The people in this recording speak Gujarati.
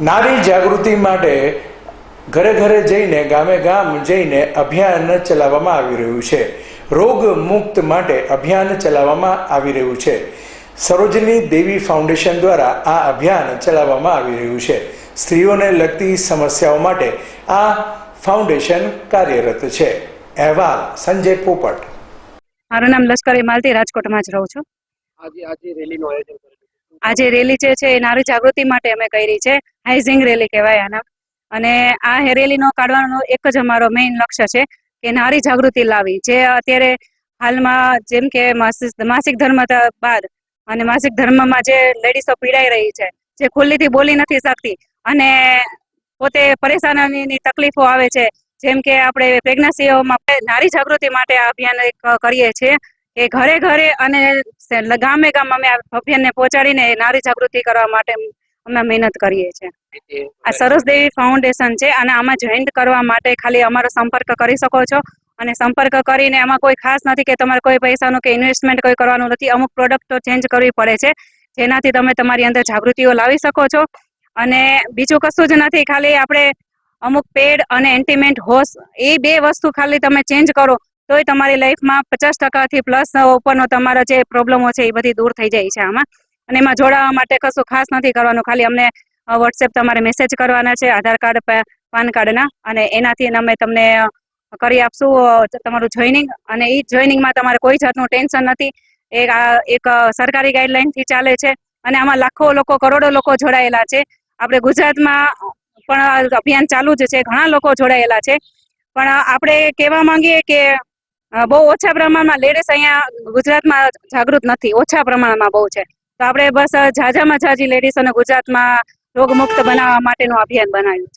નારી જાગૃતિ માટે ઘરે ઘરે જઈને ગામે ગામ જઈને અભિયાન ચલાવવામાં આવી રહ્યું છે. રોગ મુક્ત માટે અભિયાન ચલાવવામાં આવી રહ્યું છે. સરોજની દેવી ફાઉન્ડેશન દ્વારા આ અભિયાન ચલાવવામાં આવી રહ્યું છે. સ્ત્રીઓને લગતી સમસ્યાઓ માટે આ ફાઉન્ડેશન કાર્યરત છે. અહેવાલ સંજય પોપટ. મારું નામ લશ્કર માલતી રાજકોટમાં જ રહું છું. આજે આજે રેલીનું આયોજન કરેલું જે રેલી જે છે, એ નારી જાગૃતિ માટે અમે કરી છે. હાઇઝિંગ રેલી કહેવાય આના. અને આ રેલીનો કાઢવાનો એક જ અમારો મેઇન લક્ષ્ય છે કે નારી જાગૃતિ લાવી. જે અત્યારે હાલમાં જેમ કે માસિક ધર્મ બાદ અને માસિક ધર્મમાં જે લેડીઝો પીડાઈ રહી છે, જે ખુલ્લીથી બોલી નથી શકતી અને પોતે પરેશાનીની તકલીફો આવે છે. જેમ કે આપણે પ્રેગ્નન્સીઓમાં નારી જાગૃતિ માટે આ અભિયાન એક કરીએ છીએ. કે ઘરે ઘરે અને ગામે ગામ અમે અભિયાનને પહોંચાડીને નારી જાગૃતિ કરવા માટે અમે મહેનત કરીએ છીએ. આ સરસ દેવી ફાઉન્ડેશન છે અને આમાં જોઈન્ટ કરવા માટે ખાલી અમારો સંપર્ક કરી શકો છો અને સંપર્ક કરીને એમાં કોઈ ખાસ નથી કે તમારે કોઈ પૈસાનું કે ઇન્વેસ્ટમેન્ટ કોઈ કરવાનું નથી, અમુક પ્રોડક્ટો ચેન્જ કરવી પડે છે, જેનાથી તમે તમારી અંદર જાગૃતિઓ લાવી શકો છો. અને બીજું કશું જ નથી, ખાલી આપણે અમુક પેડ અને એન્ટીમેન્ટ હોસ એ બે વસ્તુ ખાલી તમે ચેન્જ કરો તોય તમારી લાઈફમાં પચાસ ટકાથી પ્લસ ઉપરનો તમારો જે પ્રોબ્લેમો છે એ બધી દૂર થઈ જાય છે આમાં. અને એમાં જોડાવા માટે કશું ખાસ નથી કરવાનું. ખાલી અમને વોટ્સએપ તમારે મેસેજ કરવાના છે, આધાર કાર્ડ પાન કાર્ડના અને એનાથી અમે તમને કરી આપશું તમારું જોઈનિંગ અને એ જોઈનિંગમાં તમારે કોઈ જાતનું ટેન્શન નથી. એક એક સરકારી ગાઈડલાઇનથી ચાલે છે. અને આમાં લાખો લોકો, કરોડો લોકો જોડાયેલા છે. આપણે ગુજરાતમાં પણ અભિયાન ચાલુ જ છે. ઘણા લોકો જોડાયેલા છે. પણ આપણે કહેવા માંગીએ કે બહુ ઓછા પ્રમાણમાં લેડીઝ અહીંયા ગુજરાતમાં જાગૃત નથી. ઓછા પ્રમાણમાં બહુ છે. તો આપણે બસ ઝાઝામાં ઝાઝી લેડીઝોને ગુજરાતમાં રોગમુક્ત બનાવવા માટેનું અભિયાન બનાવ્યું છે.